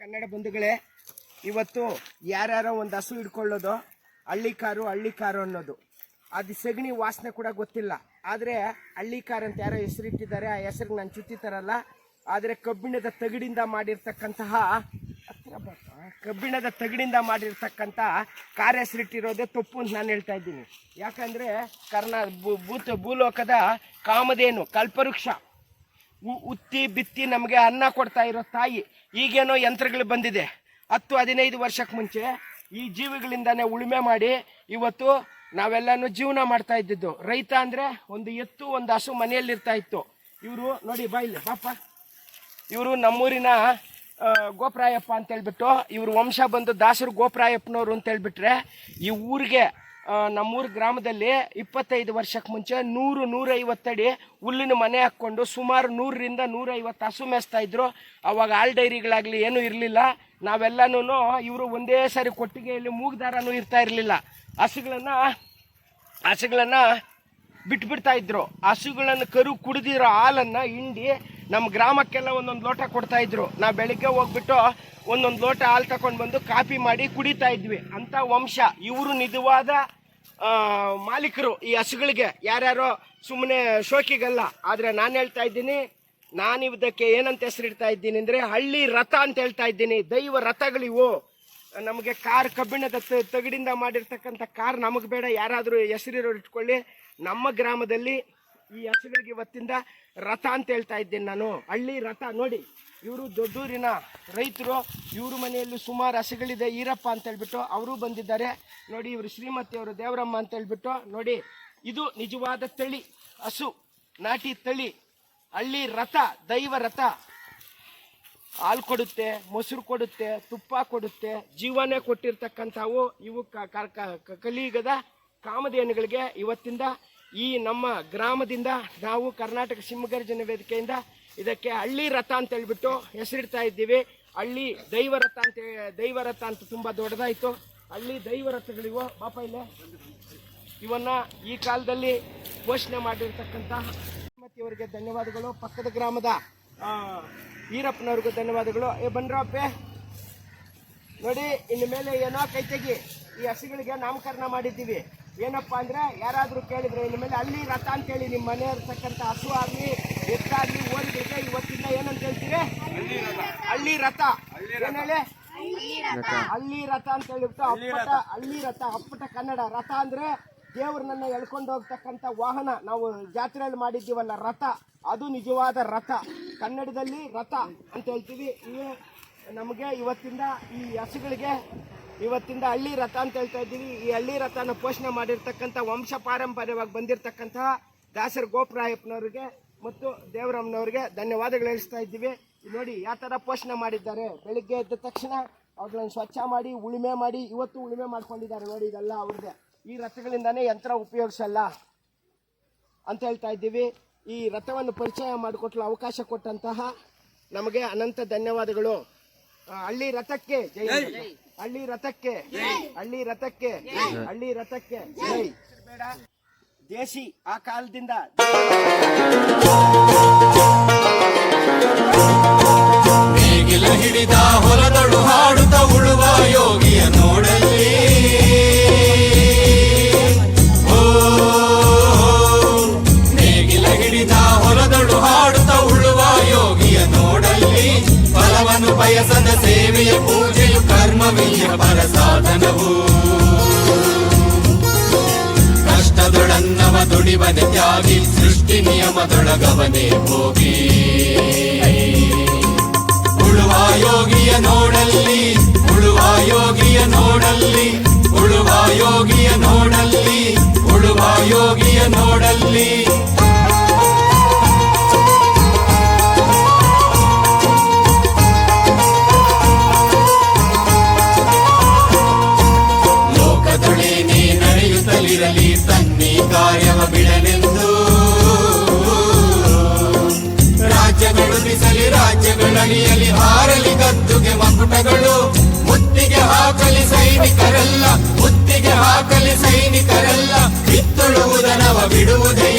ಕನ್ನಡ ಬಂಧುಗಳೇ, ಇವತ್ತು ಯಾರ್ಯಾರೋ ಒಂದು ಹಸು ಹಿಡ್ಕೊಳ್ಳೋದು ಹಳ್ಳಿ ಕಾರು ಹಳ್ಳಿ ಕಾರು ಅನ್ನೋದು. ಅದು ಸಗಣಿ ವಾಸನೆ ಕೂಡ ಗೊತ್ತಿಲ್ಲ. ಆದರೆ ಹಳ್ಳಿ ಕಾರ್ ಅಂತ ಯಾರೋ ಹೆಸರಿಟ್ಟಿದ್ದಾರೆ, ಆ ಹೆಸರಿಗೆ ನಾನು ಚುತ್ತಿತಾರಲ್ಲ ಆದರೆ ಕಬ್ಬಿಣದ ತಗಡಿಂದ ಮಾಡಿರ್ತಕ್ಕಂತಹ. ಕಬ್ಬಿಣದ ತಗಡಿಂದ ಮಾಡಿರ್ತಕ್ಕಂಥ ಕಾರ್ ಹೆಸರಿಟ್ಟಿರೋದೇ ತಪ್ಪು ಅಂತ ನಾನು ಹೇಳ್ತಾ ಇದ್ದೀನಿ. ಯಾಕಂದರೆ ಕರ್ನಾ ಭೂತ, ಭೂಲೋಕದ ಕಾಮಧೇನು, ಕಲ್ಪವೃಕ್ಷ. ಉತ್ತಿ ಬಿತ್ತಿ ನಮಗೆ ಅನ್ನ ಕೊಡ್ತಾ ಇರೋ ತಾಯಿ. ಈಗೇನೋ ಯಂತ್ರಗಳು ಬಂದಿದೆ. ಹತ್ತು ಹದಿನೈದು ವರ್ಷಕ್ಕೆ ಮುಂಚೆ ಈ ಜೀವಿಗಳಿಂದಾನೇ ಉಳುಮೆ ಮಾಡಿ ಇವತ್ತು ನಾವೆಲ್ಲನೂ ಜೀವನ ಮಾಡ್ತಾ ಇದ್ದಿದ್ದು. ರೈತ ಅಂದರೆ ಒಂದು ಎತ್ತು, ಒಂದು ಹಸು ಮನೆಯಲ್ಲಿರ್ತಾ ಇತ್ತು. ಇವರು ನೋಡಿ ಬಾಯಿಲಿ ಪಾಪ ಇವರು ನಮ್ಮೂರಿನ ಗೋಪರಾಯಪ್ಪ ಗೋಪ್ರಾಯಪ್ಪ ಅಂತ ಹೇಳ್ಬಿಟ್ಟು ಇವ್ರ ವಂಶ ಬಂದು ದಾಸರು ಗೋಪ್ರಾಯಪ್ಪನವರು ಅಂತ ಹೇಳ್ಬಿಟ್ರೆ ಈ ಊರಿಗೆ ನಮ್ಮೂರ ಗ್ರಾಮದಲ್ಲಿ ಇಪ್ಪತ್ತೈದು ವರ್ಷಕ್ಕೆ ಮುಂಚೆ ನೂರು ನೂರೈವತ್ತಡಿ ಹುಲ್ಲಿನ ಮನೆ ಹಾಕ್ಕೊಂಡು ಸುಮಾರು ನೂರರಿಂದ ನೂರೈವತ್ತು ಹಸು ಮೇಯಿಸ್ತಾ ಇದ್ರು. ಅವಾಗ ಹಾಲ್ ಡೈರಿಗಳಾಗಲಿ ಏನೂ ಇರಲಿಲ್ಲ. ನಾವೆಲ್ಲನೂ ಇವರು ಒಂದೇ ಸಾರಿ ಕೊಟ್ಟಿಗೆಯಲ್ಲಿ ಮೂಗ್ದಾರನೂ ಇರ್ತಾ ಇರಲಿಲ್ಲ. ಹಸುಗಳನ್ನು ಹಸುಗಳನ್ನು ಬಿಟ್ಬಿಡ್ತಾ ಇದ್ರು. ಹಸುಗಳನ್ನು ಕರು ಕುಡಿದಿರೋ ಹಾಲನ್ನು ಹಿಂಡಿ ನಮ್ಮ ಗ್ರಾಮಕ್ಕೆಲ್ಲ ಒಂದೊಂದು ಲೋಟ ಕೊಡ್ತಾ ಇದ್ರು. ನಾವು ಬೆಳಿಗ್ಗೆ ಹೋಗ್ಬಿಟ್ಟು ಒಂದೊಂದು ಲೋಟ ಹಾಲು ತಕೊಂಡು ಬಂದು ಕಾಫಿ ಮಾಡಿ ಕುಡಿತಾ ಇದ್ವಿ. ಅಂತ ವಂಶ. ಇವರು ನಿಜವಾದ ಮಾಲೀಕರು ಈ ಹಸುಗಳಿಗೆ. ಯಾರ್ಯಾರೋ ಸುಮ್ಮನೆ ಶೋಕಿಗಲ್ಲ. ಆದರೆ ನಾನು ಹೇಳ್ತಾ ಇದ್ದೀನಿ, ನಾನು ಇದಕ್ಕೆ ಏನಂತ ಹೆಸರಿಡ್ತಾ ಇದ್ದೀನಿ ಅಂದರೆ ಹಳ್ಳಿ ರಥ ಅಂತ ಹೇಳ್ತಾ ಇದ್ದೀನಿ. ದೈವ ರಥಗಳಿವು. ನಮಗೆ ಕಾರ್ ಕಬ್ಬಿಣದ ತಗಡಿಂದ ಮಾಡಿರ್ತಕ್ಕಂಥ ಕಾರ್ ನಮಗೆ ಬೇಡ. ಯಾರಾದರೂ ಹೆಸರಿರೋರು ಇಟ್ಕೊಳ್ಳಿ. ನಮ್ಮ ಗ್ರಾಮದಲ್ಲಿ ಈ ಹಸುಗಳಿಗೆ ಇವತ್ತಿಂದ ರಥ ಅಂತ ಹೇಳ್ತಾ ಇದ್ದೇನೆ ನಾನು. ಹಳ್ಳಿ ರಥ, ನೋಡಿ, ಇವರು ದೊಡ್ಡೂರಿನ ರೈತರು, ಇವ್ರ ಮನೆಯಲ್ಲಿ ಸುಮಾರು ಹಸುಗಳಿದೆ, ಈರಪ್ಪ ಅಂತ ಹೇಳ್ಬಿಟ್ಟು ಅವರು ಬಂದಿದ್ದಾರೆ. ನೋಡಿ, ಇವರು ಶ್ರೀಮತಿ ಅವರು ದೇವರಮ್ಮ ಅಂತ ಹೇಳ್ಬಿಟ್ಟು, ನೋಡಿ, ಇದು ನಿಜವಾದ ತಳಿ, ಹಸು, ನಾಟಿ ತಳಿ, ಹಳ್ಳಿ ರಥ, ದೈವ ರಥ. ಹಾಲು ಕೊಡುತ್ತೆ, ಮೊಸರು ಕೊಡುತ್ತೆ, ತುಪ್ಪ ಕೊಡುತ್ತೆ, ಜೀವನೇ ಕೊಟ್ಟಿರ್ತಕ್ಕಂಥವು ಇವು ಕಲಿಯುಗದ ಕಾಮಧೇನುಗಳಿಗೆ ಇವತ್ತಿಂದ ಈ ನಮ್ಮ ಗ್ರಾಮದಿಂದ ನಾವು ಕರ್ನಾಟಕ ಸಿಂಹಗರ್ಜನ ವೇದಿಕೆಯಿಂದ ಇದಕ್ಕೆ ಹಳ್ಳಿ ರಥ ಅಂತ ಹೇಳ್ಬಿಟ್ಟು ಹೆಸರಿಡ್ತಾ ಇದ್ದೀವಿ. ಹಳ್ಳಿ ದೈವ ರಥ ಅಂತ ದೈವರಥ ದೈವ ರಥ ಅಂತ ತುಂಬ ದೊಡ್ಡದಾಯಿತು. ಹಳ್ಳಿ ದೈವ ರಥಗಳಿವು. ಪಾಪ ಇಲ್ಲೇ ಇವನ್ನ ಈ ಕಾಲದಲ್ಲಿ ಘೋಷಣೆ ಮಾಡಿರ್ತಕ್ಕಂಥ ಅವರಿಗೆ ಧನ್ಯವಾದಗಳು. ಪಕ್ಕದ ಗ್ರಾಮದ ಆ, ಈರಪ್ಪನವ್ರಿಗೂ ಧನ್ಯವಾದಗಳು. ಏ ಬನ್ರಪ್ಪೆ ನೋಡಿ ಇನ್ನು ಮೇಲೆ ಏನೋ ಕೈ ತೆಗಿ ಈ ಹಸುಗಳಿಗೆ ನಾಮಕರಣ ಮಾಡಿದ್ದೀವಿ. ಏನಪ್ಪ ಅಂದ್ರೆ ಯಾರಾದರೂ ಕೇಳಿದ್ರೆ ನಿಮ್ಮ ಮೇಲೆ ಹಳ್ಳಿ ರಥ ಅಂತೇಳಿ ನಿಮ್ಮ ಮನೆ ಇರ್ತಕ್ಕಂಥ ಹಸು ಆಗಲಿ ಎತ್ತಾಗಲಿ ಓದಿದ್ರೆ ಇವತ್ತಿಂದ ಏನಂತ ಹೇಳ್ತೀವಿ ಹಳ್ಳಿ ರಥ. ಏನ್ ಹೇಳಿ? ಹಳ್ಳಿ ರಥ. ಅಂತ ಹೇಳಿಬಿಟ್ಟು ಅಪ್ಪಟ ಹಳ್ಳಿ ರಥ ಅಪ್ಪಟ ಕನ್ನಡ ರಥ ಅಂದ್ರೆ ದೇವ್ರನ್ನ ಎಳ್ಕೊಂಡು ಹೋಗ್ತಕ್ಕಂಥ ವಾಹನ. ನಾವು ಜಾತ್ರೆಯಲ್ಲಿ ಮಾಡಿದ್ದೀವಲ್ಲ ರಥ. ಅದು ನಿಜವಾದ ರಥ. ಕನ್ನಡದಲ್ಲಿ ರಥ ಅಂತ ಹೇಳ್ತೀವಿ. ಈ ನಮಗೆ ಇವತ್ತಿಂದ ಈ ಹಸುಗಳಿಗೆ ಇವತ್ತಿಂದ ಹಳ್ಳಿ ರಥ ಅಂತ ಹೇಳ್ತಾ ಇದ್ದೀವಿ. ಈ ಹಳ್ಳಿ ರಥನ ಪೋಷಣೆ ಮಾಡಿರ್ತಕ್ಕಂಥ ವಂಶ ಪಾರಂಪರ್ಯವಾಗಿ ಬಂದಿರತಕ್ಕಂತಹ ದಾಸರ ಗೋಪರಾಯಪ್ಪನವ್ರಿಗೆ ಮತ್ತು ದೇವರಮ್ಮನವ್ರಿಗೆ ಧನ್ಯವಾದಗಳು ಹೇಳಿಸ್ತಾ ಇದ್ದೀವಿ. ನೋಡಿ ಯಾವ ಥರ ಪೋಷಣೆ ಮಾಡಿದ್ದಾರೆ. ಬೆಳಿಗ್ಗೆ ಎದ್ದ ತಕ್ಷಣ ಅವುಗಳನ್ನು ಸ್ವಚ್ಛ ಮಾಡಿ, ಉಳುಮೆ ಮಾಡಿ, ಇವತ್ತು ಉಳುಮೆ ಮಾಡ್ಕೊಂಡಿದ್ದಾರೆ ನೋಡಿ ಇದೆಲ್ಲ ಅವ್ರದ್ದೇ ಈ ರಥಗಳಿಂದನೇ ಯಂತ್ರ ಉಪಯೋಗಿಸಲ್ಲ ಅಂತ ಹೇಳ್ತಾ ಇದ್ದೀವಿ. ಈ ರಥವನ್ನು ಪರಿಚಯ ಮಾಡಿಕೊಟ್ಲು ಅವಕಾಶ ಕೊಟ್ಟಂತಹ ನಮಗೆ ಅನಂತ ಧನ್ಯವಾದಗಳು. ಹಳ್ಳಿ ರಥಕ್ಕೆ ಜೈ ಹಳ್ಳಿ ರಥಕ್ಕೆ ಹಳ್ಳಿ ರಥಕ್ಕೆ ಹಳ್ಳಿ ರಥಕ್ಕೆ ಜೈ. ಬೇಡ. ದೇಸಿ ಆ ಕಾಲದಿಂದ ಹಿಡಿದ ಹೊಲದಳು ಕಷ್ಟದೊಡನ್ನವ ದುಡಿವನೆ ತ್ಯಾಗಿ, ಸೃಷ್ಟಿ ನಿಯಮದೊಳಗವನೇ ಹೋಗಿ ಉಳುವ ಯೋಗಿಯ ನೋಡಲ್ಲಿ, ಉಳುವ ಯೋಗಿಯ ನೋಡಲ್ಲಿ, ಉಳುವ ಯೋಗಿಯ ನೋಡಲ್ಲಿ, ಉಳುವ ಯೋಗಿಯ ನೋಡಲ್ಲಿ. ಅಣಿಯಲಿ ಹಾರಲಿ ಗದ್ದುಗೆ ಮಂಕುಟಗಳು ಮುತ್ತಿಗೆ ಹಾಕಲಿ ಸೈನಿಕರೆಲ್ಲ ಮುತ್ತಿಗೆ ಹಾಕಲಿ ಸೈನಿಕರೆಲ್ಲ ಕಿತ್ತೊಳುವುದನವ ಬಿಡುವುದೇ